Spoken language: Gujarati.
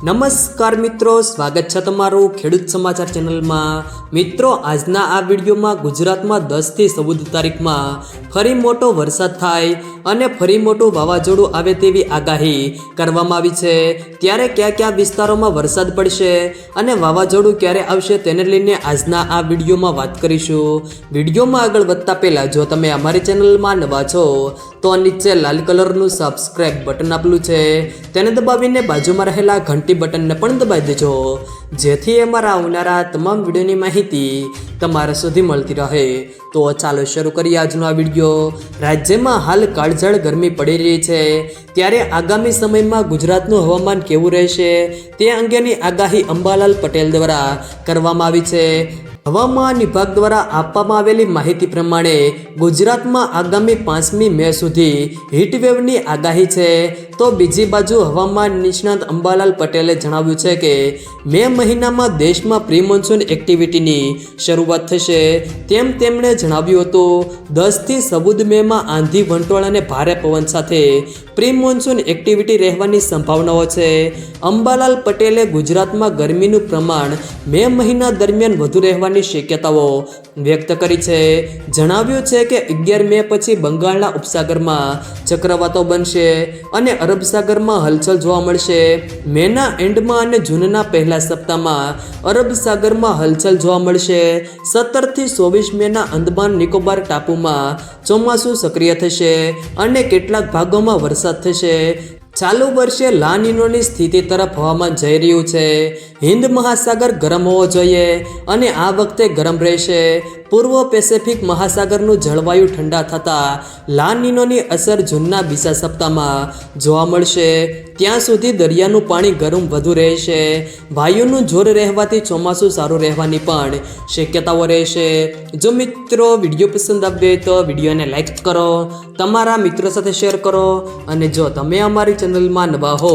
નમસ્કાર મિત્રો, સ્વાગત છે તમારું ખેડૂત સમાચાર ચેનલમાં. મિત્રો, આજના આ વિડીયોમાં ગુજરાતમાં દસથી ચૌદ તારીખમાં ફરી મોટો વરસાદ થાય અને ફરી મોટું વાવાઝોડું આવે તેવી આગાહી કરવામાં આવી છે. ત્યારે કયા કયા વિસ્તારોમાં વરસાદ પડશે અને વાવાઝોડું ક્યારે આવશે તેને લઈને આજના આ વિડીયોમાં વાત કરીશું. વિડીયોમાં આગળ વધતા પહેલાં જો તમે અમારી ચેનલમાં નવા છો, તો નીચે લાલ કલરનું સબસ્ક્રાઇબ બટન આપેલું છે. તેને દબાવીને બાજુમાં રહેલા ઘંટી બટનને પણ દબાવી દેજો. જેથી અમારા આવનારા તમામ વિડીયોની માહિતી તમારા સુધી મળતી રહે. તો ચાલો શરૂ કરીએ આજનો આ વીડિયો. રાજ્યમાં હાલ કાળઝાળ ગરમી પડી રહી છે. ત્યારે આગામી સમયમાં ગુજરાતનું હવામાન કેવું રહેશે તે અંગેની આગાહી અંબાલાલ પટેલ દ્વારા કરવામાં આવી છે. હવામાન વિભાગ દ્વારા આપવામાં આવેલી માહિતી પ્રમાણે ગુજરાતમાં આગામી પાંચમી મે સુધી હીટવેવની આગાહી છે. તો બીજી બાજુ હવામાન નિષ્ણાત અંબાલાલ પટેલે જણાવ્યું છે કે મે મહિનામાં દેશમાં પ્રી મોન્સૂન એક્ટિવિટીની શરૂઆત થશે. તેમ તેમણે જણાવ્યું હતું, દસથી ચૌદ મેમાં આંધી, વંટોળ અને ભારે પવન સાથે પ્રી મોન્સૂન એક્ટિવિટી રહેવાની સંભાવનાઓ છે. અંબાલાલ પટેલે ગુજરાતમાં ગરમીનું પ્રમાણ મે મહિના દરમિયાન વધુ રહેવાની શક્યતાઓ વ્યક્ત કરી છે. જણાવ્યું છે કે અગિયાર મે પછી બંગાળના ઉપસાગરમાં ચક્રવાતો બનશે અને અરબ સાગરમાં હલચલ જોવા મળશે. મેના એન્ડમાં અને જૂનના પહેલા સપ્તાહમાં અરબ સાગરમાં હલચલ જોવા મળશે. સત્તરથી ચોવીસ મેના અંદમાન નિકોબાર ટાપુમાં ચોમાસું સક્રિય થશે અને કેટલાક ભાગોમાં વરસાદ થશે. ચાલુ વર્ષે લાનીનોની સ્થિતિ તરફ હવામાન જઈ રહ્યું છે. હિન્દ મહાસાગર ગરમ હોવો જોઈએ અને આ વખતે ગરમ રહેશે. પૂર્વ પેસેફિક મહાસાગરનું જળવાયુ ઠંડા થતાં લાનીનોની અસર જૂનના બીજા સપ્તાહમાં જોવા મળશે. ત્યાં સુધી દરિયાનું પાણી ગરમ વધુ રહેશે. વાયુનું જોર રહેવાથી ચોમાસું સારું રહેવાની પણ શક્યતાઓ રહેશે. જો મિત્રો વીડિયો પસંદ આવે તો વિડીયોને લાઇક કરો, તમારા મિત્રો સાથે શેર કરો અને જો તમે અમારી ચેનલમાં નવા હો